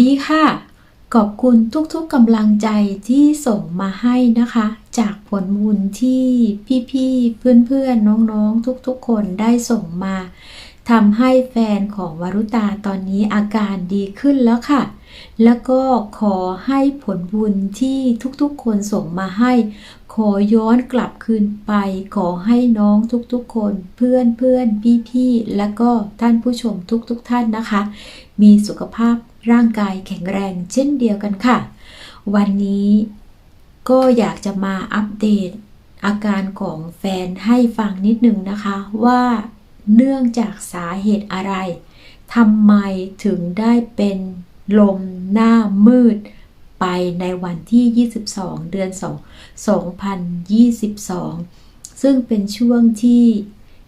ดีค่ะ ขอบคุณทุกๆกำลังใจที่ส่งมาให้นะคะ จากผลบุญที่พี่ๆ เพื่อนๆ น้องๆ ทุกๆ คนได้ส่งมาทำให้แฟนของวรุตาตอนนี้อาการดีขึ้นแล้วค่ะ แล้วก็ขอให้ผลบุญที่ทุกๆ คนส่งมาให้ ขอย้อนกลับคืนไป ขอให้น้องทุกๆ คน เพื่อนเพื่อนพี่พี่ๆและก็ท่านผู้ชมทุกๆท่านนะคะ มีสุขภาพ ร่างกายแข็งแรงเช่นเดียวกันค่ะ วันนี้ก็อยากจะมาอัปเดตอาการของแฟนให้ฟังนิดนึงนะคะ ว่าเนื่องจากสาเหตุอะไรทำไมถึงได้เป็นลมหน้ามืดไปในวันที่ 22 เดือน 2 2022 ซึ่งเป็นช่วงที่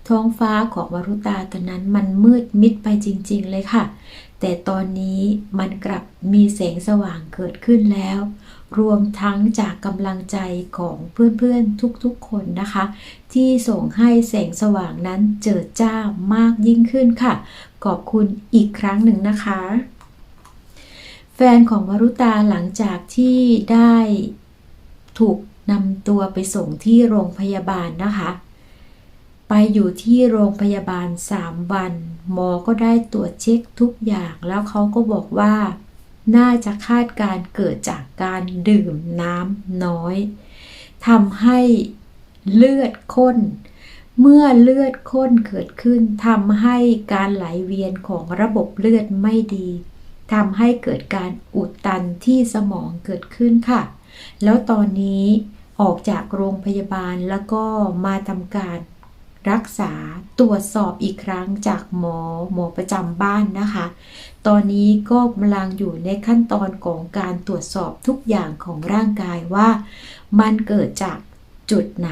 ท้องฟ้าของวรุตาตอนนั้นมันมืดมิดไปจริง ๆ เลยค่ะ แต่ตอนนี้มันกลับมีแสงสว่างเกิดขึ้นแล้ว รวมทั้งจากกำลังใจของเพื่อนๆทุกๆคนนะคะ ที่ส่งให้แสงสว่างนั้นเจิดจ้ามากยิ่งขึ้นค่ะ ขอบคุณอีกครั้งหนึ่งนะคะ แฟนของวรุตาหลังจากที่ได้ถูกนำตัวไปส่งที่โรงพยาบาลนะคะ ไปอยู่ที่โรงพยาบาล 3 วัน หมอก็ได้ตรวจเช็คทุกอย่างแล้วเขาก็บอกว่า น่าจะคาดการเกิดจากการดื่มน้ำน้อยทำให้เลือดข้น เมื่อเลือดข้นเกิดขึ้นทำให้การไหลเวียนของระบบเลือดไม่ดีทำให้เกิดการอุดตันที่สมองเกิดขึ้นค่ะ แล้วตอนนี้ออกจากโรงพยาบาลแล้วก็มาทำการ รักษาตรวจสอบอีกครั้งจากหมอหมอประจำบ้านนะคะ ตอนนี้ก็กำลังอยู่ในขั้นตอนของการตรวจสอบทุกอย่างของร่างกายว่า มันเกิดจากจุดไหน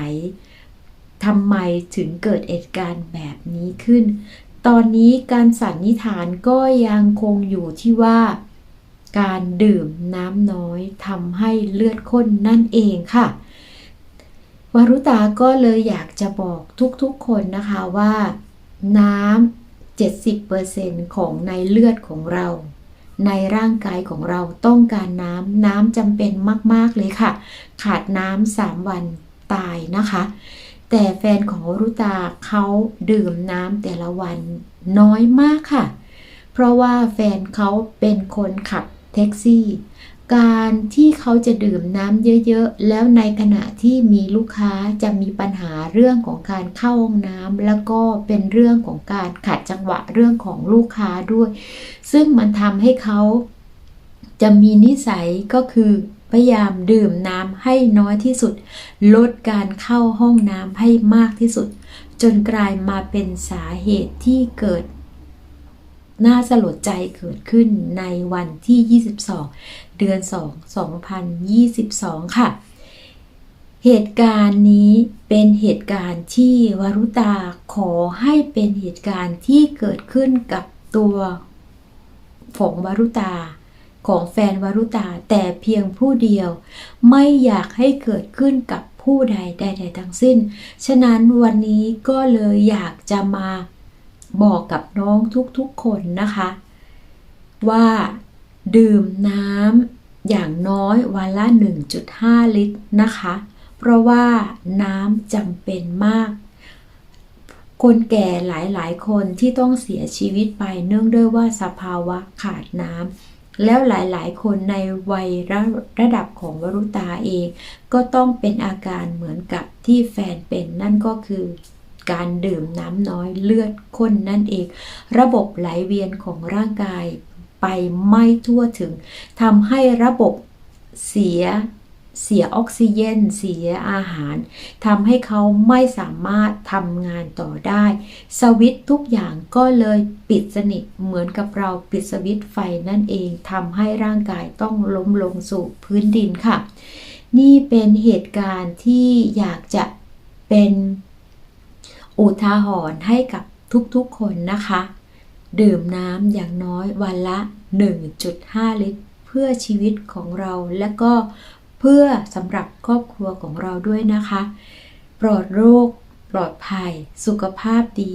ทำไมถึงเกิดเหตุการณ์แบบนี้ขึ้น ตอนนี้การสันนิษฐานก็ยังคงอยู่ที่ว่า การดื่มน้ำน้อยทำให้เลือดข้นนั่นเองค่ะ วารุตาก็เลยอยากจะบอกทุกๆคนนะคะว่าน้ำ70%ของในเลือดของเรา ในร่างกายของเราต้องการน้ำน้ำจำเป็นมากๆเลยค่ะ ขาดน้ำสามวันตายนะคะ แต่แฟนของวรุตาเขาดื่มน้ำแต่ละวันน้อยมากค่ะ เพราะว่าแฟนเขาเป็นคนขับแท็กซี่ การที่เขาจะดื่มน้ำเยอะๆ แล้วในขณะที่มีลูกค้าจะมีปัญหาเรื่องของการเข้าห้องน้ำแล้วก็เป็นเรื่องของการขัดจังหวะเรื่องของลูกค้าด้วย ซึ่งมันทำให้เขาจะมีนิสัยก็คือพยายามดื่มน้ำให้น้อยที่สุด ลดการเข้าห้องน้ำให้มากที่สุด จนกลายมาเป็นสาเหตุที่เกิด น่าสลดใจเกิดขึ้นในวันที่ 22 เดือน 2 2022 ค่ะ เหตุการณ์นี้เป็นเหตุการณ์ที่วรุตาขอให้เป็นเหตุการณ์ที่เกิดขึ้นกับตัวของวรุตาของแฟนวรุตาแต่เพียงผู้เดียว ไม่อยากให้เกิดขึ้นกับผู้ใดใดๆทั้งสิ้น ฉะนั้นวันนี้ก็เลยอยากจะมา บอกกับน้องทุกๆคนนะคะ ว่าดื่มน้ำอย่างน้อยวันละ 1.5 ลิตรนะคะ เพราะว่าน้ำจำเป็นมาก คนแก่หลายๆ คนที่ต้องเสียชีวิตไปเนื่องด้วยว่าสภาวะขาดน้ำแล้วหลายๆ คนในวัยระระดับของวรุตาเอง ก็ต้องเป็นอาการเหมือนกับที่แฟนเป็นนั่นก็คือ การดื่มน้ำน้อยเลือดข้นนั่นเอง ระบบไหลเวียนของร่างกายไปไม่ทั่วถึงทำให้ระบบเสียเสียออกซิเจนเสียอาหารทำให้เขาไม่สามารถทำงานต่อได้ สวิตทุกอย่างก็เลยปิดสนิทเหมือนกับเราปิดสวิตไฟนั่นเองทำให้ร่างกายต้องล้มลงสู่พื้นดินค่ะ นี่เป็นเหตุการณ์ที่อยากจะเป็น อุทาหรณ์ให้กับทุกๆคนนะคะ ดื่มน้ำอย่างน้อยวันละ 1.5 ลิตร เพื่อชีวิตของเราและก็เพื่อสำหรับครอบครัวของเราด้วยนะคะ ปลอดโรค ปลอดภัย สุขภาพดี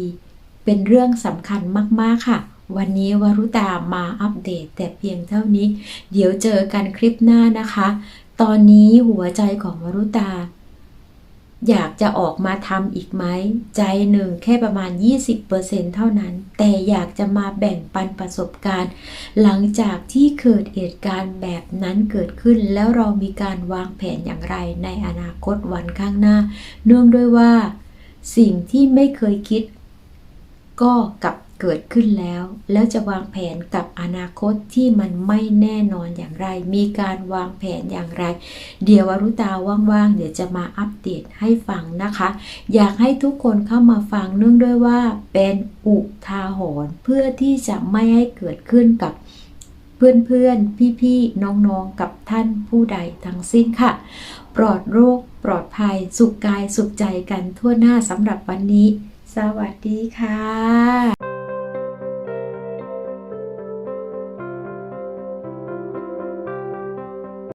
เป็นเรื่องสำคัญมากๆค่ะ วันนี้วรุตามาอัปเดตแต่เพียงเท่านี้ เดี๋ยวเจอกันคลิปหน้านะคะ ตอนนี้หัวใจของวรุตา อยากจะออกมาทำอีกไหม ใจหนึ่งแค่ประมาณ 20%เท่านั้น แต่อยากจะมาแบ่งปันประสบการณ์ หลังจากที่เกิดเหตุการณ์แบบนั้นเกิดขึ้น แล้วเรามีการวางแผนอย่างไรในอนาคตวันข้างหน้า เนื่องด้วยว่า สิ่งที่ไม่เคยคิด ก็กลับ เกิดขึ้นแล้ว แล้วจะวางแผนกับอนาคตที่มันไม่แน่นอนอย่างไร มีการวางแผนอย่างไร เดี๋ยววรุตาว่างๆ เดี๋ยวจะมาอัปเดตให้ฟังนะคะ อยากให้ทุกคนเข้ามาฟังเนื่องด้วยว่าเป็นอุทาหรณ์เพื่อที่จะไม่ให้เกิดขึ้นกับเพื่อนๆ พี่ๆ น้องๆ กับท่านผู้ใดทั้งสิ้นค่ะ ปลอดโรค ปลอดภัย สุขกาย สุขใจกันทั่วหน้าสำหรับวันนี้ สวัสดีค่ะ